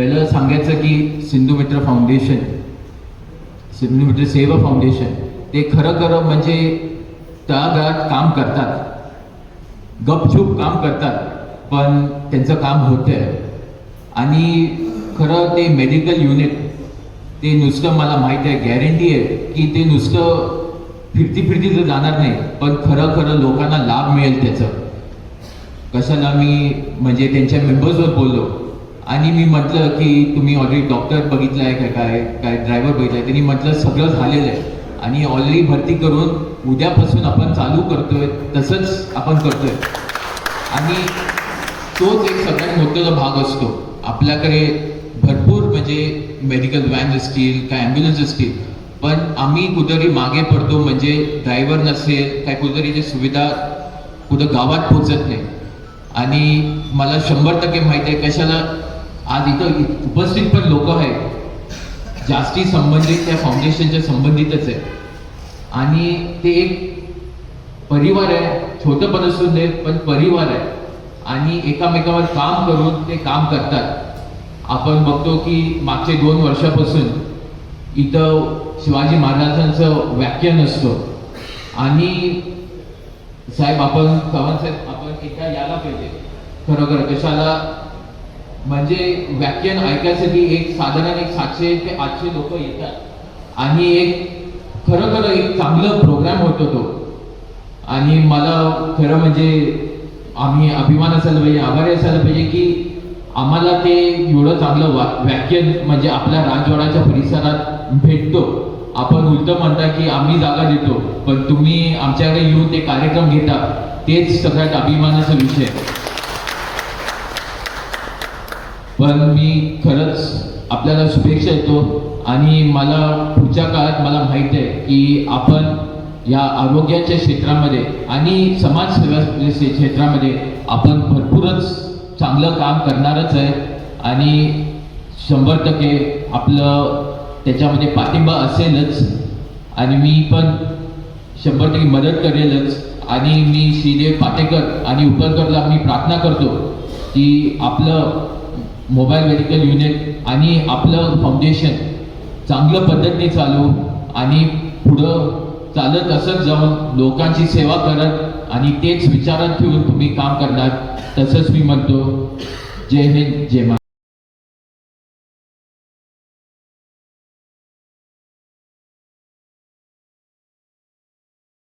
पहिलं सांगायचं की सिंधू मित्र फाउंडेशन सिंधू मित्र सेवा फाउंडेशन ते खरं खरं म्हणजे तळागाळात काम करतात. गपचूप काम करतात पण त्यांचं काम होतंय. आणि खरं ते मेडिकल युनिट ते नुसतं मला माहिती आहे गॅरंटी आहे की ते नुसतं फिरती फिरती तर जाणार नाही पण खरं खरं लोकांना लाभ मिळेल त्याचं. कशाला मी म्हणजे त्यांच्या मेंबर्सवर बोललो आणि मी म्हटलं की तुम्ही ऑलरेडी डॉक्टर बघितलं आहे काय काय काय ड्रायव्हर बघितला आहे. त्यांनी म्हटलं सगळं झालेलं आहे. आणि ऑलरेडी भरती करून उद्यापासून आपण चालू करतोय तसंच आपण करतोय. आणि तोच एक सगळ्यात मोठा भाग असतो. आपल्याकडे भरपूर म्हणजे मेडिकल व्हॅन असतील काय ॲम्ब्युलन्स असतील. पण आम्ही कुठेतरी मागे पडतो म्हणजे ड्रायव्हर नसेल काय कुठेतरी जे सुविधा कुठं गावात पोचत नाही. आणि मला शंभर टक्के माहिती आहे कशाला आज इथं उपस्थित पण लोक आहेत. जास्ती संबंधित त्या फाउंडेशनच्या संबंधितच आहे. आणि ते एक परिवार आहे. छोटं पण असून दे पण परिवार आहे. आणि एकामेकावर काम करून ते काम करतात. आपण बघतो की मागचे दोन वर्षापासून इथं शिवाजी महाराजांचं व्याख्यान असतं. आणि साहेब आपण चव्हाण साहेब आपण एकदा यायला पाहिजे. खरोखर कशाला? म्हणजे व्याख्यान ऐकायसाठी एक साधारण एक सातशे ते आठशे लोक येतात. आणि एक खरोखर एक चांगलं प्रोग्राम होतो तो. आणि मला खरं म्हणजे आम्ही अभिमान असायला पाहिजे आभारी असायला पाहिजे की आम्हाला ते एवढं चांगलं वा व्याख्यान म्हणजे आपल्या राजवाड्याच्या परिसरात भेटतो. आपण उलट म्हणता की आम्ही जागा देतो पण तुम्ही आमच्याकडे येऊन ते कार्यक्रम घेता तेच सगळ्यात अभिमानाचा विषय. पण मी खरंच आपल्याला शुभेच्छा देतो आणि मला पुढच्या काळात मला माहिती आहे की आपण या आरोग्याच्या क्षेत्रामध्ये आणि समाजसेवा क्षेत्रामध्ये आपण भरपूरच चांगलं काम करणारच आहे आणि शंभर टक्के आपलं त्याच्यामध्ये पाठिंबा असेलच. आणि मी पण शंभर टक्के मदत करेलच. आणि मी श्रीदेव पाटेकर आणि उपरकरला मी प्रार्थना करतो की आपलं मोबाईल मेडिकल युनिट आणि आपलं फाउंडेशन चांगलं पद्धतीने चालू आणि पुढं चालत असत जाऊन लोकांची सेवा करत आणि तेच विचारात ठेवून तुम्ही काम करणार. तसंच मी म्हणतो. जय हिंद जय मा